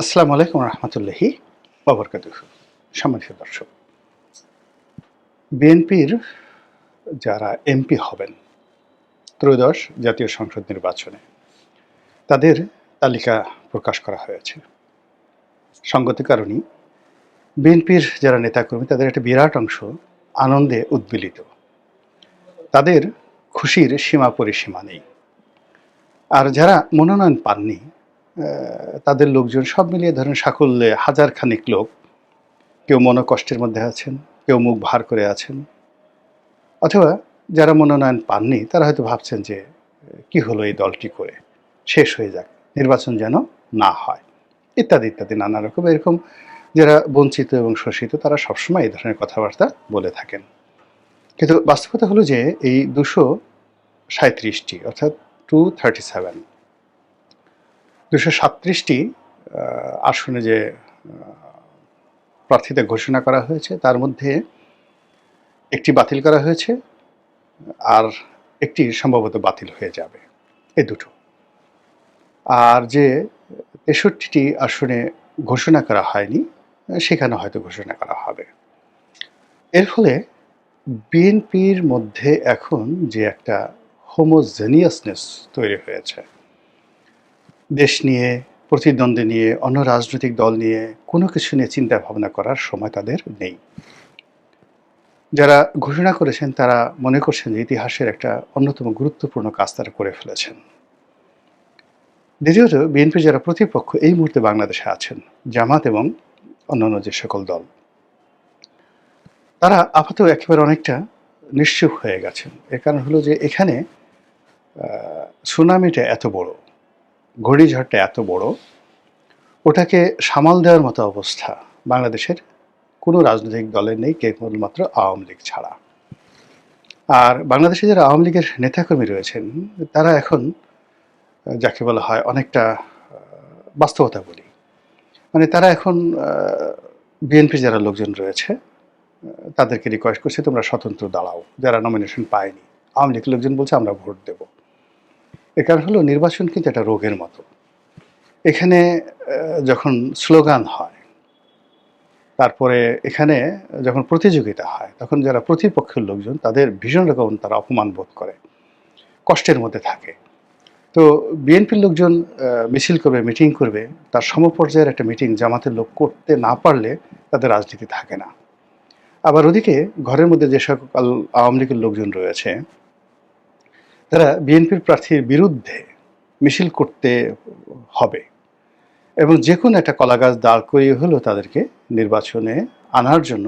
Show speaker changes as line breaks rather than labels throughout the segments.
আসসালামু আলাইকুম রহমতুল্লাহি বাবরকাত সম্মানিত দর্শক, বিএনপির যারা এমপি হবেন, ত্রয়োদশ জাতীয় সংসদ নির্বাচনে, তাদের তালিকা প্রকাশ করা হয়েছে। সঙ্গতি কারণেই বিএনপির যারা নেতাকর্মী, তাদের একটা বিরাট অংশ আনন্দে উদ্বেলিত। তাদের খুশির সীমা পরিসীমা নেই। আর যারা মনোনয়ন পাননি তাদের লোকজন সব মিলিয়ে ধরেন সাকল্যে হাজার খানিক লোক। কেউ মনোকষ্টের মধ্যে আছেন, কেউ মুখ ভার করে আছেন। অথবা যারা মনোনয়ন পাননি, তারা হয়তো ভাবছেন যে, কি হলো এই দলটি করে? শেষ হয়ে যাক, নির্বাচন যেন না হয়। ইত্যাদি ইত্যাদি, নানা রকম। এরকম যারা বঞ্চিত এবং শোষিত, তারা সবসময় এই ধরনের কথাবার্তা বলে থাকেন। কিন্তু বাস্তবতা হলো যে, এই দুশো সাঁত্রিশটি অর্থাৎ টু থার্টি সেভেন দুশো সাতত্রিশটি আসনে যে প্রার্থীতা ঘোষণা করা হয়েছে, তার মধ্যে একটি বাতিল করা হয়েছে আর একটি সম্ভবত বাতিল হয়ে যাবে এই দুটো। আর যে তেষট্টিটি আসনে ঘোষণা করা হয়নি, সেখানে হয়তো ঘোষণা করা হবে। এর ফলে বিএনপির মধ্যে এখন যে একটা হোমোজেনিয়াসনেস তৈরি হয়েছে দেশ নিয়ে, প্রতিদ্বন্দ্বী নিয়ে, অন্য রাজনৈতিক দল নিয়ে কোনো কিছু নিয়ে চিন্তা ভাবনা করার সময় তাদের নেই। যারা ঘোষণা করেছেন তারা মনে করছেন যে ইতিহাসের একটা অন্যতম গুরুত্বপূর্ণ কাজ তারা করে ফেলেছেন। দ্বিতীয়ত, বিএনপি যারা প্রতিপক্ষ এই মুহূর্তে বাংলাদেশে আছেন, জামাত এবং অন্যান্য যে সকল দল, তারা আপাতত একেবারে অনেকটা নিশ্চুপ হয়ে গেছেন। এর কারণ হলো যে এখানে সুনামিটা এত বড়। ঘূর্ণিঝড়টা এত বড়, ওটাকে সামাল দেওয়ার মতো অবস্থা বাংলাদেশের কোনো রাজনৈতিক দলের নেই কেবলমাত্র আওয়ামী লীগ ছাড়া। আর বাংলাদেশে যারা আওয়ামী লীগের নেতাকর্মী রয়েছেন, তারা এখন যাকে বলা হয় অনেকটা বাস্তবতা বলি। মানে তারা এখন বিএনপি যারা লোকজন রয়েছে তাদেরকে রিকোয়েস্ট করছে তোমরা স্বতন্ত্র দাঁড়াও। যারা নমিনেশন পায়নি, আওয়ামী লীগের লোকজন বলছে আমরা ভোট দেব। এর কারণ হলো নির্বাচন কিন্তু একটা রোগের মতো। এখানে যখন স্লোগান হয়, তারপরে এখানে যখন প্রতিযোগিতা হয়, তখন যারা প্রতিপক্ষের লোকজন, তাদের ভীষণ রকম তারা অপমান বোধ করে, কষ্টের মধ্যে থাকে। তো বিএনপির লোকজন মিছিল করবে, মিটিং করবে, তার সমপর্যায়ের একটা মিটিং জামাতের লোক করতে না পারলে তাদের রাজনীতি থাকে না। আবার ওদিকে ঘরের মধ্যে যে সকল আওয়ামী লীগের লোকজন রয়েছে তারা বিএনপির প্রার্থীর বিরুদ্ধে মিছিল করতে হবে এবং যে কোনো একটা কলাগাছ দাঁড় করিয়ে হলেও তাদেরকে নির্বাচনে আনার জন্য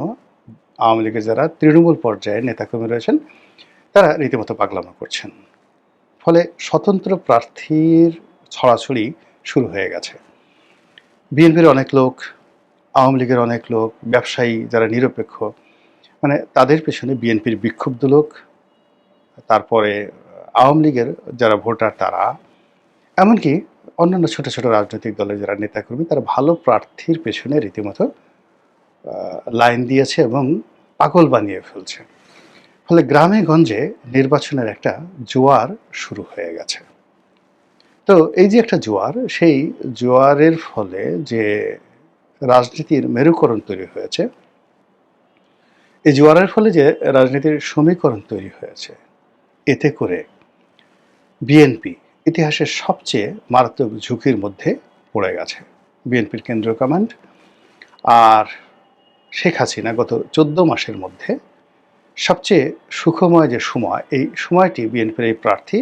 আওয়ামী লীগের যারা তৃণমূল পর্যায়ে নেতাকর্মী রয়েছেন, তারা রীতিমতো পাগলামা করছেন। ফলে স্বতন্ত্র প্রার্থীর ছড়াছড়ি শুরু হয়ে গেছে। বিএনপির অনেক লোক, আওয়ামী লীগের অনেক লোক, ব্যবসায়ী যারা নিরপেক্ষ মানে তাদের পেছনে বিএনপির বিক্ষুব্ধ লোক, তারপরে আওয়ামী লীগের যারা ভোটার তারা, এমনকি অন্যান্য ছোট ছোট রাজনৈতিক দলের যারা নেতাকর্মী, তারা ভালো প্রার্থীর পেছনে রীতিমতো লাইন দিয়েছে এবং পাগল বানিয়ে ফেলছে। ফলে গ্রামে গঞ্জে নির্বাচনের একটা জোয়ার শুরু হয়ে গেছে। তো এই যে একটা জোয়ার, সেই জোয়ারের ফলে যে রাজনীতির মেরুকরণ তৈরি হয়েছে, এই জোয়ারের ফলে যে রাজনীতির সমীকরণ তৈরি হয়েছে, এতে করে বিএনপি ইতিহাসের সবচেয়ে মারাত্মক ঝুঁকির মধ্যে পড়ে গেছে। বিএনপির কেন্দ্রীয় কমান্ড আর শেখ হাসিনা গত চোদ্দ মাসের মধ্যে সবচেয়ে সুখময় যে সময়, এই সময়টি বিএনপির এই প্রার্থী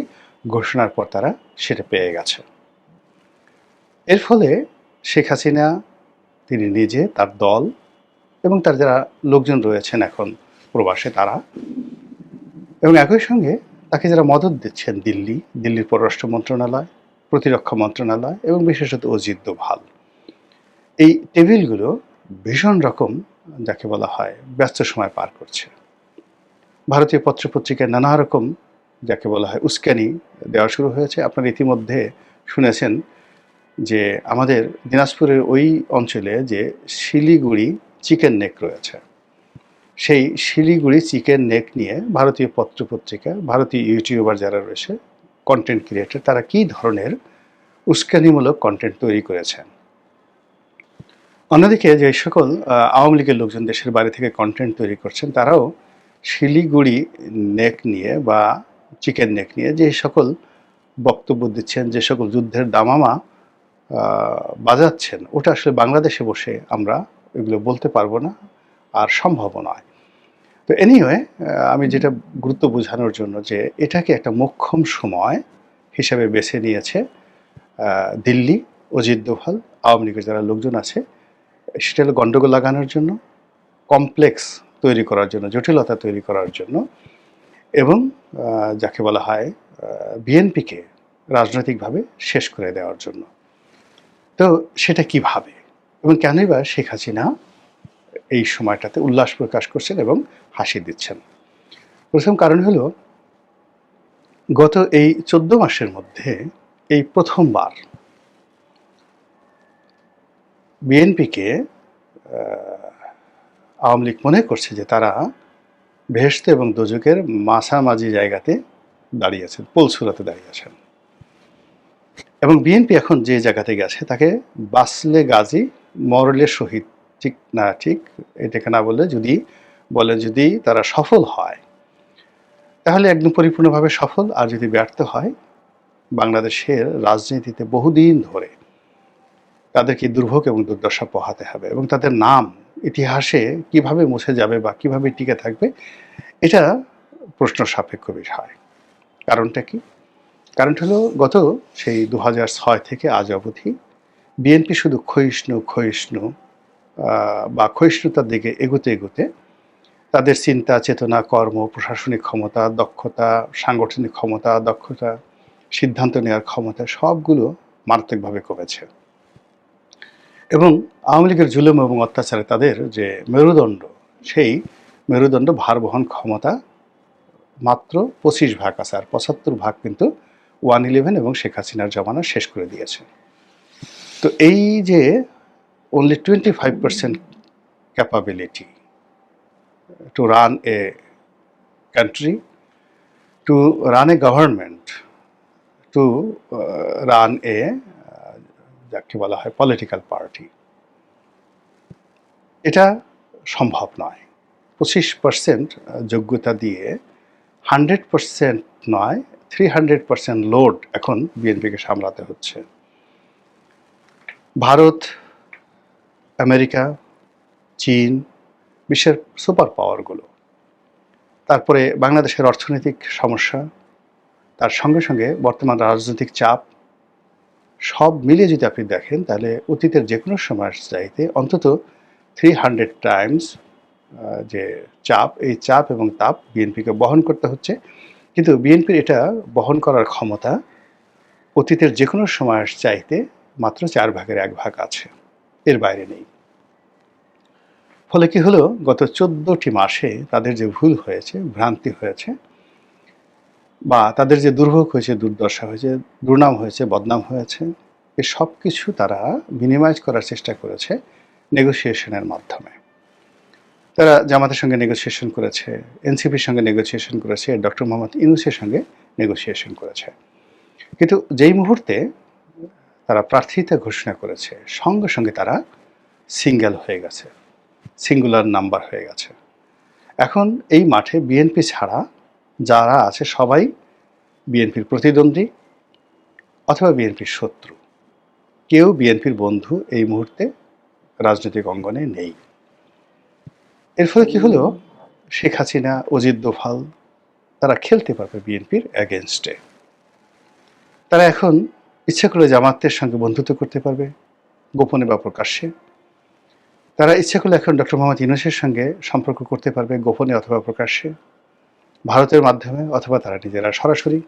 ঘোষণার পর তারা সেটা পেয়ে গেছে। এর ফলে শেখ হাসিনা, তিনি নিজে, তার দল এবং তার যারা লোকজন রয়েছেন এখন প্রবাসে তারা এবং একই সঙ্গে তাকে যারা মদত দিচ্ছেন দিল্লি, দিল্লির পররাষ্ট্র মন্ত্রণালয়, প্রতিরক্ষা মন্ত্রণালয় এবং বিশেষত অজিত দোভাল, এই টেবিলগুলো ভীষণ রকম যাকে বলা হয় ব্যস্ত সময় পার করছে। ভারতীয় পত্রপত্রিকায় নানা রকম যাকে বলা হয় উস্কানি দেওয়া শুরু হয়েছে। আপনারা ইতিমধ্যে শুনেছেন যে আমাদের দিনাজপুরের ওই অঞ্চলে যে শিলিগুড়ি চিকেন নেক রয়েছে। সেই শিলিগুড়ি চিকেন নেক নিয়ে ভারতীয় পত্রপত্রিকা, ভারতীয় ইউটিউবার যারা রয়েছে কন্টেন্ট ক্রিয়েটর তারা কী ধরনের উস্কানিমূলক কন্টেন্ট তৈরি করেছেন? অন্যদিকে যে সকল আওয়ামী লীগের লোকজন দেশের বাইরে থেকে কন্টেন্ট তৈরি করছেন, তারাও শিলিগুড়ি নেক নিয়ে বা চিকেন নেক নিয়ে যে সকল বক্তব্য দিচ্ছেন, যে সকল যুদ্ধের দামামা বাজাচ্ছেন, ওটা আসলে বাংলাদেশে বসে আমরা এগুলো বলতে পারব না। আর সম্ভব নয়। তো এনিওয়ে আমি যেটা গুরুত্ব বোঝানোর জন্য যে এটাকে একটা মোক্ষম সময় হিসেবে বেছে নিয়েছে দিল্লি, অজিত দোভাল, আওয়ামী লীগের যারা লোকজন আছে, সেটা হলো গণ্ডগোল লাগানোর জন্য কমপ্লেক্স তৈরি করার জন্য, জটিলতা তৈরি করার জন্য এবং যাকে বলা হয় বিএনপিকে রাজনৈতিকভাবে শেষ করে দেওয়ার জন্য। তো সেটা কীভাবে এবং কেনই বা শেখ হাসিনা এই সময়টাতে উল্লাস প্রকাশ করছেন এবং হাসি দিচ্ছেন। প্রথম কারণ হলো, গত এই চোদ্দ মাসের মধ্যে এই প্রথমবার বিএনপিকে আওয়ামী লীগ মনে করছে যে তারা ভেস্ত এবং দোজকের মাঝামাঝি জায়গাতে দাঁড়িয়েছেন পোলসুরাতে দাঁড়িয়েছেন এবং বিএনপি এখন যে জায়গাতে গেছে, তাকে বাসলে গাজী, মরলে শহীদ ঠিক না ঠিক? এটাকে না বললে যদি, বলে যদি তারা সফল হয়, তাহলে একদম পরিপূর্ণভাবে সফল। আর যদি ব্যর্থ হয়, বাংলাদেশের রাজনীতিতে বহুদিন ধরে তাদেরকে দুর্ভোগ এবং দুর্দশা পোহাতে হবে এবং তাদের নাম ইতিহাসে কীভাবে মুছে যাবে বা কীভাবে টিকে থাকবে, এটা প্রশ্ন সাপেক্ষ বিষয়। কারণটা কি? কারণটা হলো গত সেই দু থেকে আজ অবধি বিএনপি শুধু ক্ষয়িষ্ণু ক্ষয়িষ্ণু বা ক্ষয়িষ্ণুতার দিকে এগোতে এগোতে তাদের চিন্তা, চেতনা, কর্ম, প্রশাসনিক ক্ষমতা, দক্ষতা, সাংগঠনিক ক্ষমতা, দক্ষতা, সিদ্ধান্ত নেওয়ার ক্ষমতা সবগুলো মারাত্মকভাবে কমেছে। এবং আওয়ামী লীগের জুলুম এবং অত্যাচারে তাদের যে মেরুদণ্ড, সেই মেরুদণ্ড ভার বহন ক্ষমতা মাত্র পঁচিশ ভাগ আছে আর পঁচাত্তর ভাগ কিন্তু ওয়ান ইলেভেন এবং শেখ হাসিনার জমানা শেষ করে দিয়েছে। তো এই যে only 25% capability to run a country, to run a government, to uh, run a uh, যাকে বলা হয় পলিটিক্যাল পার্টি এটা সম্ভব নয়। পঁচিশ পার্সেন্ট যোগ্যতা দিয়ে হান্ড্রেড পার্সেন্ট নয় থ্রি হান্ড্রেড পার্সেন্ট লোড এখন বিএনপিকে সামলাতে হচ্ছে। ভারত আমেরিকা, চীন, বিশ্বের সুপার পাওয়ারগুলো। তারপরে বাংলাদেশের অর্থনৈতিক সমস্যা, তার সঙ্গে সঙ্গে বর্তমান রাজনৈতিক চাপ, সব মিলিয়ে যদি আপনি দেখেন, তাহলে অতীতের যে কোনো সময়ের চাইতে অন্তত থ্রি হান্ড্রেড টাইমস যে চাপ, এই চাপ এবং তাপ বিএনপিকে বহন করতে হচ্ছে। কিন্তু বিএনপির এটা বহন করার ক্ষমতা অতীতের যে কোনো সময়ের চাইতে মাত্র চার ভাগের এক ভাগ আছে। এর বাইরে নেই। ফলে কি হলো? গত চোদ্দটি মাসে তাদের যে ভুল হয়েছে, ভ্রান্তি হয়েছে, বা তাদের যে দুর্ভোগ হয়েছে, দুর্দশা হয়েছে, দুর্নাম হয়েছে, বদনাম হয়েছে, এ সব কিছু তারা মিনিমাইজ করার চেষ্টা করেছে নেগোসিয়েশনের মাধ্যমে। তারা জামাতের সঙ্গে নেগোসিয়েশন করেছে, এনসিপির সঙ্গে নেগোসিয়েশন করেছে ডক্টর মোহাম্মদ ইউনুসের সঙ্গে নেগোসিয়েশন করেছে। কিন্তু যেই মুহূর্তে তারা প্রার্থিতা ঘোষণা করেছে, সঙ্গে সঙ্গে তারা সিঙ্গেল হয়ে গেছে। সিঙ্গুলার নাম্বার হয়ে গেছে। এখন এই মাঠে বিএনপি ছাড়া যারা আছে সবাই বিএনপির প্রতিদ্বন্দ্বী অথবা বিএনপির শত্রু। কেউ বিএনপির বন্ধু এই মুহূর্তে রাজনৈতিক অঙ্গনে নেই। এর ফলে কি হলো? শেখ হাসিনা, অজিত দোভাল, তারা খেলতে পারবে বিএনপির অ্যাগেনস্টে তারা এখন ইচ্ছা করে জামাতের সঙ্গে বন্ধুত্ব করতে পারবে, গোপনে বা প্রকাশ্যে। তারা ইচ্ছা করলে এখন ডক্টর মোহাম্মদ ইউনুসের সঙ্গে সম্পর্ক করতে পারবে গোপনে অথবা প্রকাশ্যে, ভারতের মাধ্যমে অথবা তারা নিজেরা সরাসরি।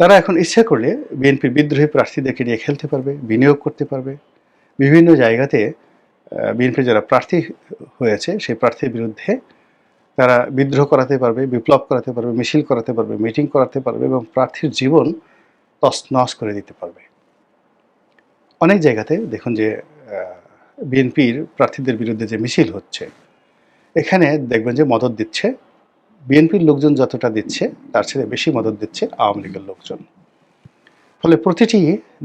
তারা এখন ইচ্ছা করলে বিএনপির বিদ্রোহী প্রার্থীদেরকে নিয়ে খেলতে পারবে, বিনিয়োগ করতে পারবে। বিভিন্ন জায়গাতে বিএনপির যারা প্রার্থী হয়েছে, সেই প্রার্থীর বিরুদ্ধে তারা বিদ্রোহ করাতে পারবে, বিপ্লব করাতে পারবে, মিছিল করাতে পারবে, মিটিং করাতে পারবে এবং প্রার্থীর জীবন তছনছ করে দিতে পারবে। অনেক জায়গাতে দেখুন যে বিএনপির প্রার্থীদের বিরুদ্ধে যে মিছিল হচ্ছে, এখানে দেখবেন যে মদত দিচ্ছে। বিএনপির লোকজন যতটা দিচ্ছে, তার চেয়ে বেশি মদত দিচ্ছে আওয়ামী লীগের লোকজন। ফলে প্রতিটি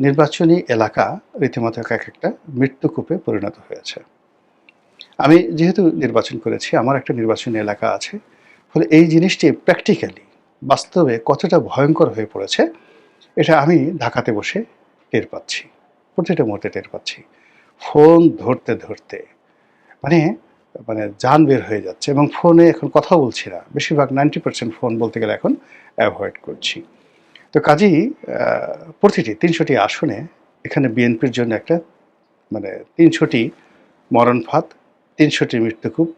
নির্বাচনী এলাকা রীতিমতো এক একটা মৃত্যুকূপে পরিণত হয়েছে। আমি যেহেতু নির্বাচন করেছি, আমার একটা নির্বাচনী এলাকা আছে। ফলে এই জিনিসটি প্র্যাকটিক্যালি বাস্তবে কতটা ভয়ঙ্কর হয়ে পড়েছে, এটা আমি ঢাকাতে বসে টের পাচ্ছি, প্রতিটা মুহূর্তে টের পাচ্ছি। ফোন ধরতে ধরতে। মানে মানে যান বের হয়ে যাচ্ছে এবং ফোনে এখন কথা বলছি না। বেশিরভাগ নাইনটি পার্সেন্ট ফোন বলতে গেলে এখন অ্যাভয়েড করছি। তো কাজেই প্রতিটি তিনশোটি আসনে এখানে বিএনপির জন্য একটা মানে তিনশোটি মরণ ফাঁদ, তিনশোটি মৃত্যুকূপ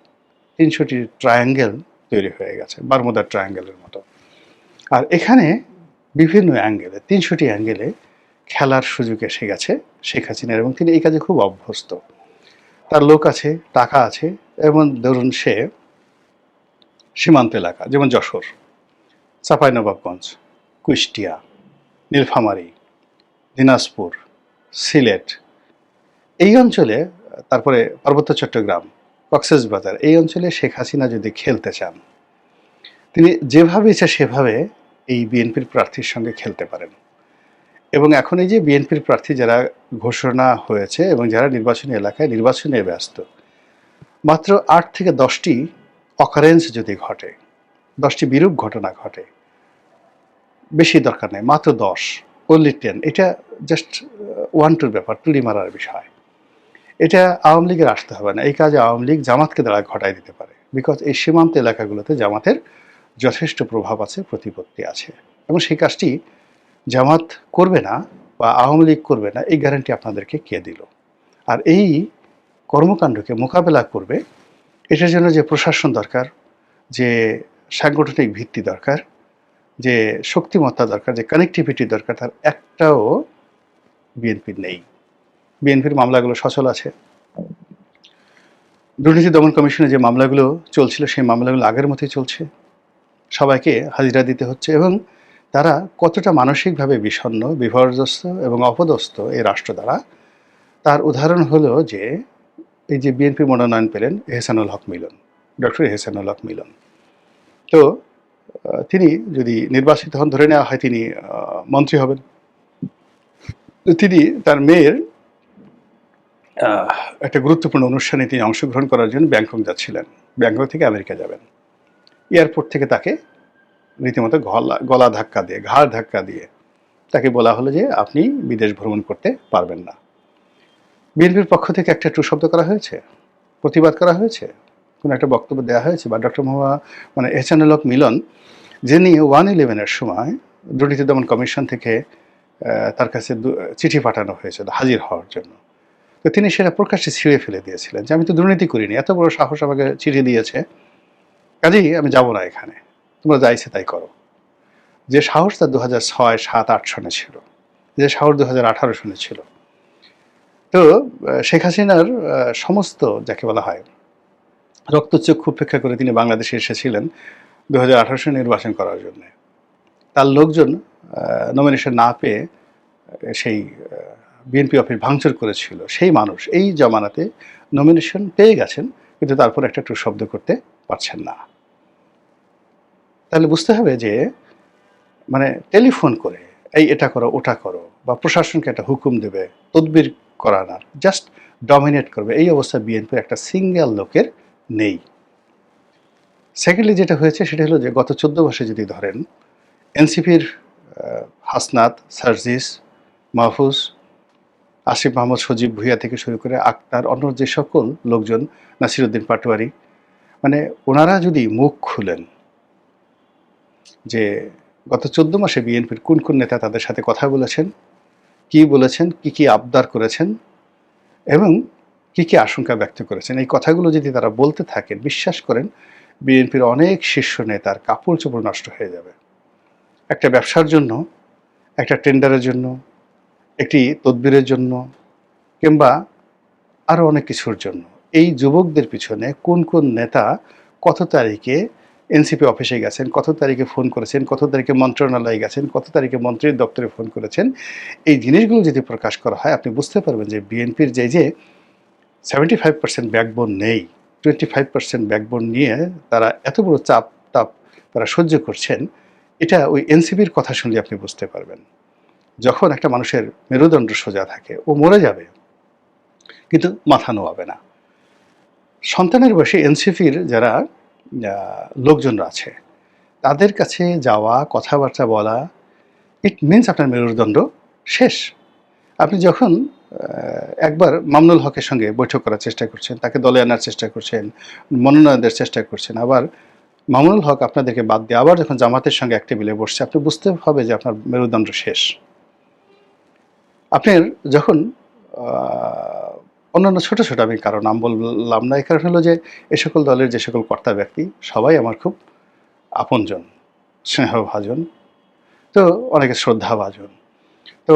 তিনশোটি ট্রায়াঙ্গেল তৈরি হয়ে গেছে বারমুদার ট্রায়াঙ্গেলের মতো। আর এখানে বিভিন্ন অ্যাঙ্গেলে, তিনশোটি অ্যাঙ্গেলে খেলার সুযোগ এসে গেছে শেখ হাসিনার, এবং তিনি এই কাজে খুব অভ্যস্ত। তার লোক আছে, টাকা আছে, এবং ধরুন সে সীমান্ত এলাকা, যেমন যশোর, চাঁপাইনবাবগঞ্জ, কুষ্টিয়া, নীলফামারী, দিনাজপুর, সিলেট। এই অঞ্চলে, তারপরে পার্বত্য চট্টগ্রাম, কক্সেস বাজার, এই অঞ্চলে শেখ হাসিনা যদি খেলতে চান, তিনি যেভাবে ইচ্ছা সেভাবে এই বিএনপির প্রার্থীর সঙ্গে খেলতে পারেন। এখন এই যে বিএনপির প্রার্থী যারা ঘোষণা হয়েছে এবং যারা নির্বাচনী এলাকায় নির্বাচনে ব্যস্ত, মাত্র আট থেকে দশটি অকারেন্স যদি ঘটে, দশটি বিরূপ ঘটনা ঘটে, বেশি দরকার নেই, মাত্র দশ ওনলি টেন এটা জাস্ট ওয়ান টুর ব্যাপার টুলি মারার বিষয়। এটা আওয়ামী লীগের আসতে হবে না, এই কাজে আওয়ামী লীগ জামাতকে দ্বারা ঘটাই দিতে পারে বিকজ এই সীমান্ত এলাকাগুলোতে জামাতের যথেষ্ট প্রভাব আছে, প্রতিপত্তি আছে, এবং সেই কাজটি জামাত করবে না বা আওয়ামী লীগ করবে না, এই গ্যারান্টি আপনাদেরকে কে দিল? আর এই কর্মকাণ্ডকে মোকাবেলা করবে, এটার জন্য যে প্রশাসন দরকার, যে সাংগঠনিক ভিত্তি দরকার, যে শক্তিমত্তা দরকার, যে কানেক্টিভিটি দরকার, তার একটাও বিএনপির নেই। বিএনপির মামলাগুলো সচল আছে। দুর্নীতি দমন কমিশনে যে মামলাগুলো চলছিল, সেই মামলাগুলো আগের মতোই চলছে। সবাইকে হাজিরা দিতে হচ্ছে এবং তারা কতটা মানসিকভাবে বিষণ্ণ বিপর্যস্ত এবং অপদস্থ এই রাষ্ট্র দ্বারা? তার উদাহরণ হলো যে, এই যে বিএনপি মনোনয়ন পেলেন এহসানুল হক মিলন, ডক্টর এহসানুল হক মিলন। তো তিনি যদি নির্বাচিত হন, ধরে নেওয়া হয় তিনি মন্ত্রী হবেন। তিনি, তার মেয়ের একটা গুরুত্বপূর্ণ অনুষ্ঠানে তিনি অংশগ্রহণ করার জন্য ব্যাংকক যাচ্ছিলেন। ব্যাংকক থেকে আমেরিকা যাবেন। এয়ারপোর্ট থেকে তাকে রীতিমতো গলা গলা ধাক্কা দিয়ে, ঘাড় ধাক্কা দিয়ে তাকে বলা হলো যে আপনি বিদেশ ভ্রমণ করতে পারবেন না। বিএনপির পক্ষ থেকে একটা টু শব্দ করা হয়েছে, প্রতিবাদ করা হয়েছে, কোনো একটা বক্তব্য দেওয়া হয়েছে বা ডক্টর মোহাম্মদ মানে এহসানুল হক মিলন, যিনি ওয়ান ইলেভেনের সময় দুর্নীতি দমন কমিশন থেকে তার কাছে চিঠি পাঠানো হয়েছিল হাজির হওয়ার জন্য। তো তিনি সেটা প্রকাশ্যে ছিঁড়ে ফেলে দিয়েছিলেন যে আমি তো দুর্নীতি করিনি, এত বড় সাহস আমাকে চিঠি দিয়েছে, কাজেই আমি যাব না এখানে। তোমরা যা ইচ্ছে তাই করো। যে সাহস তার দু হাজার ছয়, সাত, আট সনে ছিল। যে সাহস দু হাজার আঠারো সনে ছিল। তো শেখ হাসিনার সমস্ত যাকে বলা হয়, রক্তচক্ষু উপেক্ষা করে তিনি বাংলাদেশে এসেছিলেন দু হাজার আঠারো সালে নির্বাচন করার জন্য। তার লোকজন নমিনেশন না পেয়ে সেই বিএনপি অফিস ভাঙচুর করেছিল। সেই মানুষ, এই জমানাতে নমিনেশন পেয়ে গেছেন, কিন্তু তারপর একটা টু শব্দ করতে পারছেন না। তাহলে বুঝতে হবে যে মানে টেলিফোন করে, এই এটা করো, ওটা করো বা প্রশাসনকে একটা হুকুম দেবে, তদবির করানোর জাস্ট ডমিনেট করবে। এই অবস্থা বিএনপির একটা সিঙ্গেল লোকের নেই। সেকেন্ডলি যেটা হয়েছে সেটা হলো যে, গত চোদ্দ মাসে যদি ধরেন, এনসিপির হাসনাত, সার্জিস, মাহফুজ, আসিফ মাহমুদ, সজীব ভুইয়া থেকে শুরু করে আক্তার, অন্য যে সকল লোকজন, নাসিরুদ্দিন পাটোয়ারি মানে ওনারা যদি মুখ খুলেন যে গত চোদ্দ মাসে বিএনপির কোন কোন নেতা তাদের সাথে কথা বলেছেন, কি বলেছেন, কি কি আবদার করেছেন এবং কি কি আশঙ্কা ব্যক্ত করেছেন। এই কথাগুলো যদি তারা বলতে থাকেন, বিশ্বাস করেন, বিএনপির অনেক শীর্ষ নেতার কাপড় চোপড় নষ্ট হয়ে যাবে। একটা ব্যবসার জন্য, একটা টেন্ডারের জন্য, একটি তদবিরের জন্য কিংবা আরও অনেক কিছুর জন্য। এই যুবকদের পিছনে কোন কোন নেতা কত তারিখে এনসিপি অফিসে গেছেন, কত তারিখে ফোন করেছেন, কত তারিখে মন্ত্রণালয়ে গেছেন, কত তারিখে মন্ত্রীর দপ্তরে ফোন করেছেন, এই জিনিসগুলো যদি প্রকাশ করা হয়, আপনি বুঝতে পারবেন যে বিএনপির যে যে সেভেন্টি ফাইভ পার্সেন্ট ব্যাকবোন নেই টোয়েন্টি ফাইভ পার্সেন্ট ব্যাকবোন নিয়ে তারা এত বড় চাপ তাপ তারা সহ্য করছেন, এটা ওই এনসিপির কথা শুনলে আপনি বুঝতে পারবেন। যখন একটা মানুষের মেরুদণ্ড সোজা থাকে, ও মরে যাবে, কিন্তু মাথা নোয়াবে না। সন্তানের বয়সে এনসিপির যারা লোকজনরা আছে। তাদের কাছে যাওয়া, কথাবার্তা বলা ইট মিনস আপনার মেরুদণ্ড শেষ। আপনি যখন একবার মামনুল হকের সঙ্গে বৈঠক করার চেষ্টা করছেন, তাকে দলে আনার চেষ্টা করছেন মনোনয়নের চেষ্টা করছেন, আবার মামুনুল হক আপনাদেরকে বাদ দিয়ে আবার যখন জামাতের সঙ্গে এক টেবিলে বসছে, আপনি বুঝতে হবে যে আপনার মেরুদণ্ড শেষ। আপনার যখন অন্যান্য ছোট ছোট আমি কারও নাম বললাম না, এই কারণ হলো যে এ সকল দলের যে সকল কর্তা ব্যক্তি, সবাই আমার খুব আপনজন, স্নেহভাজন, তো অনেকে শ্রদ্ধাভাজন। তো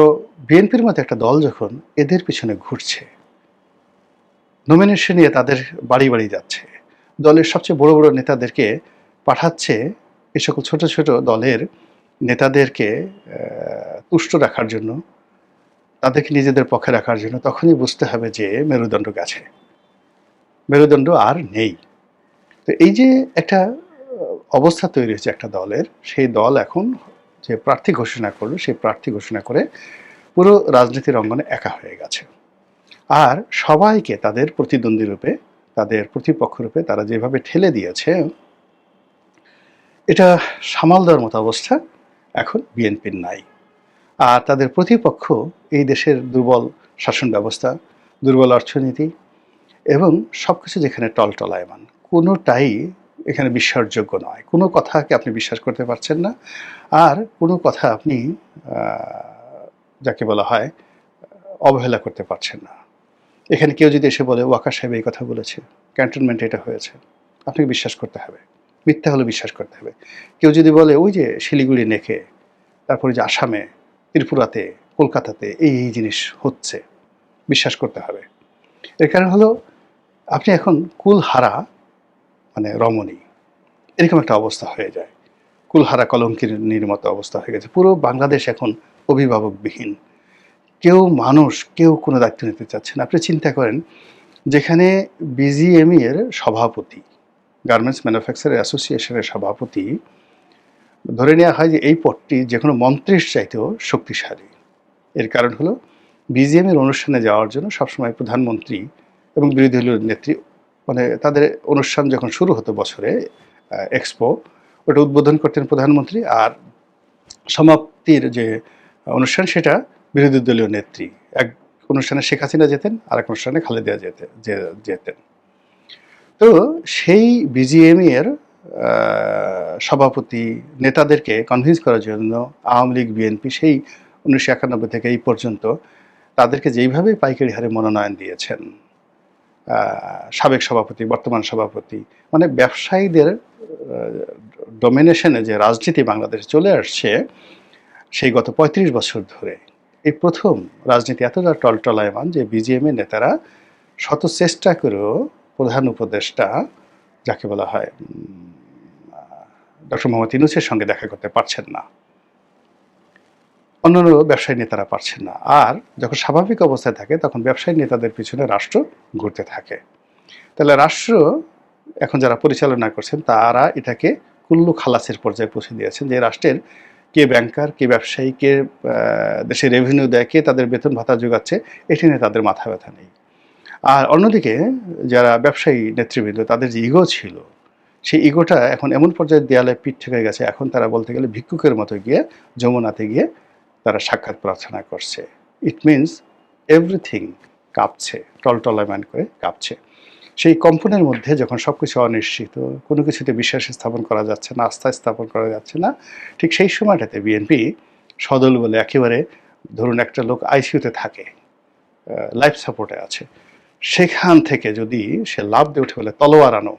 বিএনপির মতো একটা দল যখন এদের পিছনে ঘুরছে নমিনেশন নিয়ে তাদের বাড়ি বাড়ি যাচ্ছে, দলের সবচেয়ে বড় বড় নেতাদেরকে পাঠাচ্ছে, এ সকল ছোট ছোট দলের নেতাদেরকে তুষ্ট রাখার জন্য তাদেরকে নিজেদের পক্ষে রাখার জন্য তখনই বুঝতে হবে যে মেরুদণ্ড গেছে। মেরুদণ্ড আর নেই। তো এই যে একটা অবস্থা তৈরি হয়েছে একটা দলের, সেই দল এখন যে প্রার্থী ঘোষণা করল সেই প্রার্থী ঘোষণা করে পুরো রাজনীতির অঙ্গনে একা হয়ে গেছে। আর সবাইকে তাদের প্রতিদ্বন্দ্বী রূপে, তাদের প্রতিপক্ষ রূপে তারা যেভাবে ঠেলে দিয়েছে, এটা সামাল দেওয়ার মতো অবস্থা এখন বিএনপির নাই। আর তাদের প্রতিপক্ষ এই দেশের দুর্বল শাসন ব্যবস্থা, দুর্বল অর্থনীতি এবং সব কিছু যেখানে টলটলায়মান, কোনোটাই এখানে বিশ্বাসযোগ্য নয়। কোনো কথাকে আপনি বিশ্বাস করতে পারছেন না। আর কোনো কথা আপনি যাকে বলা হয়, অবহেলা করতে পারছেন না। এখানে কেউ যদি এসে বলে ওয়াকা সাহেব এই কথা বলেছে, ক্যান্টনমেন্টে এটা হয়েছে। আপনাকে বিশ্বাস করতে হবে। মিথ্যা হলে বিশ্বাস করতে হবে। কেউ যদি বলে, ওই যে শিলিগুড়ি নেকে, তারপরে যে আসামে ত্রিপুরাতে, কলকাতাতে এই এই জিনিস হচ্ছে। বিশ্বাস করতে হবে। এর কারণ হলো, আপনি এখন কুলহারা মানে রমণী, এরকম একটা অবস্থা হয়ে যায়। কুলহারা কলঙ্কিনীর মতো অবস্থা হয়ে গেছে। পুরো বাংলাদেশ এখন অভিভাবকবিহীন। কেউ মানুষ, কেউ কোনো দায়িত্ব নিতে চাচ্ছেন আপনি চিন্তা করেন, যেখানে বিজিএমই এর সভাপতি গার্মেন্টস ম্যানুফ্যাকচারার অ্যাসোসিয়েশনের সভাপতি ধরে নেওয়া হয় যে এই পদটি যে কোনো মন্ত্রীর চাইতেও শক্তিশালী। এর কারণ হলো বিজিএম এর অনুষ্ঠানে যাওয়ার জন্য সবসময় প্রধানমন্ত্রী এবং বিরোধী দলীয় নেত্রী মানে তাদের অনুষ্ঠান যখন শুরু হতো বছরে এক্সপো ওটা উদ্বোধন করতেন প্রধানমন্ত্রী আর সমাপ্তির যে অনুষ্ঠান সেটা বিরোধী দলীয় নেত্রী। এক অনুষ্ঠানে শেখ হাসিনা যেতেন আর এক অনুষ্ঠানে খালেদা যেতে যেতেন। তো সেই বিজিএমই এর সভাপতি নেতাদেরকে কনভিন্স করার জন্য আওয়ামী লীগ বিএনপি সেই উনিশশো একানব্বই থেকে এই পর্যন্ত তাদেরকে যেইভাবে পাইকারি হারে মনোনয়ন দিয়েছেন সাবেক সভাপতি, বর্তমান সভাপতি মানে ব্যবসায়ীদের ডোমিনেশনে যে রাজনীতি বাংলাদেশে চলে আসছে, সেই গত পঁয়ত্রিশ বছর ধরে এই প্রথম রাজনীতি এতটা টলটলায়মান যে বিজিএমের নেতারা শত চেষ্টা করেও প্রধান উপদেষ্টা, যাকে বলা হয় ডক্টর মোহাম্মদ ইনুসের সঙ্গে দেখা করতে পারছেন না। অন্যান্য ব্যবসায়ী নেতারা পারছেন না। আর যখন স্বাভাবিক অবস্থায় থাকে, তখন ব্যবসায়ী নেতাদের পিছনে রাষ্ট্র ঘুরতে থাকে। তাহলে রাষ্ট্র এখন যারা পরিচালনা করছেন, তারা এটাকে কুল্লু খালাসের পর্যায়ে পৌঁছে দিয়েছেন যে রাষ্ট্রের কে ব্যাংকার কে ব্যবসায়ী, কে দেশে রেভিনিউ দেয়, কে তাদের বেতন ভাতা যোগাচ্ছে, এটি নিয়ে তাদের মাথা ব্যথা নেই। আর অন্যদিকে যারা ব্যবসায়ী নেতৃবৃন্দ, তাদের যে ইগো ছিল সেই ইগোটা এখন এমন পর্যায়ে দেয়ালে পিঠ থেকে গেছে, এখন তারা বলতে গেলে ভিক্ষুকের মতো গিয়ে যমুনাতে গিয়ে তারা সাক্ষাৎ প্রার্থনা করছে। ইট মিনস এভরিথিং কাঁপছে টলটলায়মান করে কাঁপছে। সেই কম্পনের মধ্যে যখন সব কিছু অনিশ্চিত, কোনো কিছুতে বিশ্বাস স্থাপন করা যাচ্ছে না, আস্থা স্থাপন করা যাচ্ছে না, ঠিক সেই সময়টাতে বিএনপি সদল বলে একেবারে ধরুন একটা লোক আইসিইউতে থাকে লাইফ সাপোর্টে আছে। সেখান থেকে যদি সে লাভ দিয়ে উঠে বলে, তলোয়ার আনো